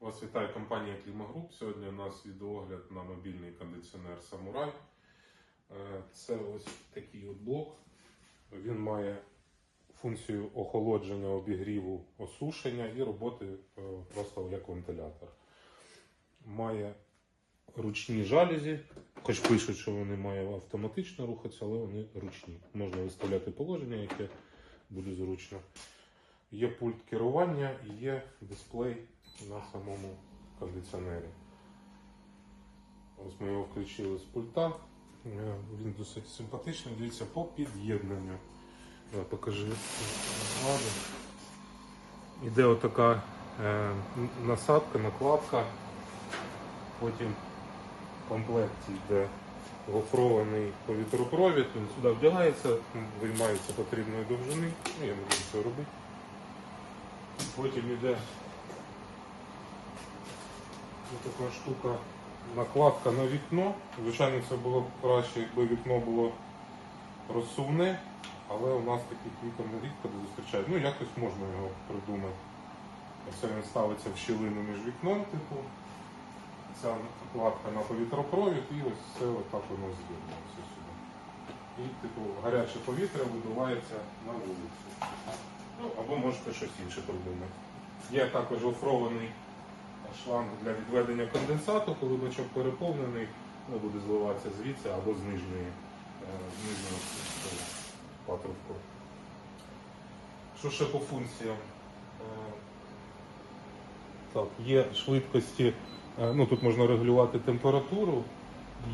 Вас вітає компанія Клімагруп. Сьогодні у нас відеогляд на мобільний кондиціонер Самурай. Е, Це ось такий от блок. Він має функцію охолодження, обігріву, осушення і роботи е, просто як вентилятор. Має ручні жалюзі, хоч пишуть, що вони мають автоматично рухатися, але вони ручні. Можна виставляти положення, яке буде зручно. Є пульт керування і є дисплей на самому кондиціонері. Ось ми його включили з пульта. Е, Він досить симпатичний. Дивіться по під'єднанню. Я покажи. Іде отака е, насадка, накладка. Потім в комплекті йде гофрований повітропровід. Він сюди вдягається, виймається потрібної довжини. Ну, я не буду це робити. Потім йде така штука, накладка на вікно. Звичайно, це було б краще, якби вікно було розсувне, але у нас таких вікон рідко зустрічають. Ну, якось можна його придумати. Оце він ставиться в щілину між вікном, типу. Ця накладка на повітропровід і ось все отак воно з'єднується сюди. І типу гаряче повітря видувається на вулицю. Ну, або можете щось інше придумати. Є також офрований шланг для відведення конденсату, коли бачок переповнений, воно буде зливатися звідси або з нижньої, е, з нижнього патрубку. Що ще по функціям? Е, Так, є швидкості, е, ну тут можна регулювати температуру,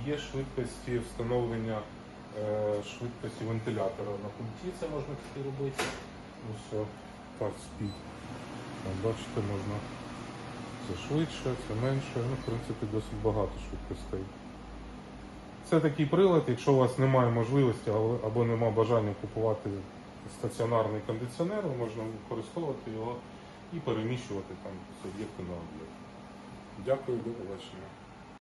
є швидкості встановлення швидкості вентилятора на пульті, це можна таки робити. Все, так, спід. Там, бачите, можна це швидше, це менше. Ну, в принципі, досить багато швидкостей. Це такий прилад, якщо у вас немає можливості або- або немає бажання купувати стаціонарний кондиціонер, можна використовувати його і переміщувати там з об'єкту на об'єкт. Дякую, до побачення.